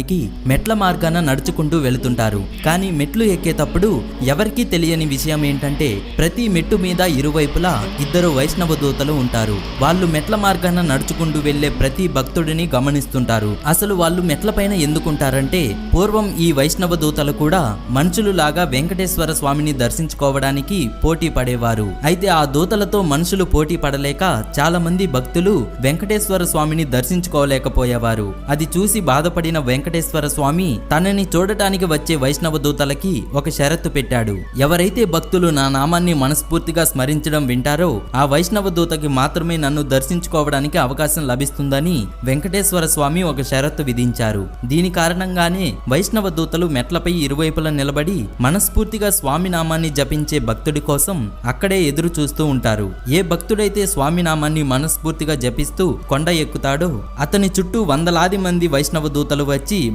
కి మెట్ల మార్గాన నడుచుకుంటూ వెళుతుంటారు. కానీ మెట్లు ఎక్కేటప్పుడు ఎవరికీ తెలియని విషయం ఏంటంటే ప్రతి మెట్టు మీద ఇరువైపులా ఇద్దరు వైష్ణవ దూతలు ఉంటారు. వాళ్ళు మెట్ల మార్గాన నడుచుకుంటూ వెళ్ళే ప్రతి భక్తుడిని గమనిస్తుంటారు. అసలు వాళ్ళు మెట్లపైన ఎందుకుంటారంటే పూర్వం ఈ వైష్ణవ దూతలు కూడా మనుషులు లాగా వెంకటేశ్వర స్వామిని దర్శించుకోవడానికి పోటీ పడేవారు. అయితే ఆ దూతలతో మనుషులు పోటీ పడలేక చాలా మంది భక్తులు వెంకటేశ్వర స్వామిని దర్శించుకోలేకపోయేవారు. అది చూసి బాధపడిన వెంక వెంకటేశ్వర స్వామి తనని చూడటానికి వచ్చే వైష్ణవ దూతలకి ఒక షరత్తు పెట్టాడు. ఎవరైతే భక్తులు నా నామాన్ని మనస్ఫూర్తిగా స్మరించడం వింటారో ఆ వైష్ణవ దూతకి మాత్రమే నన్ను దర్శించుకోవడానికి అవకాశం లభిస్తుందని వెంకటేశ్వర స్వామి ఒక షరత్తు విధించారు. దీని కారణంగానే వైష్ణవ దూతలు మెట్లపై ఇరువైపులా నిలబడి మనస్ఫూర్తిగా స్వామి నామాన్ని జపించే భక్తుడి కోసం అక్కడే ఎదురు చూస్తూ ఉంటారు. ఏ భక్తుడైతే స్వామి నామాన్ని మనస్ఫూర్తిగా జపిస్తూ కొండ ఎక్కుతాడో అతని చుట్టూ వందలాది మంది వైష్ణవ దూతలు వచ్చి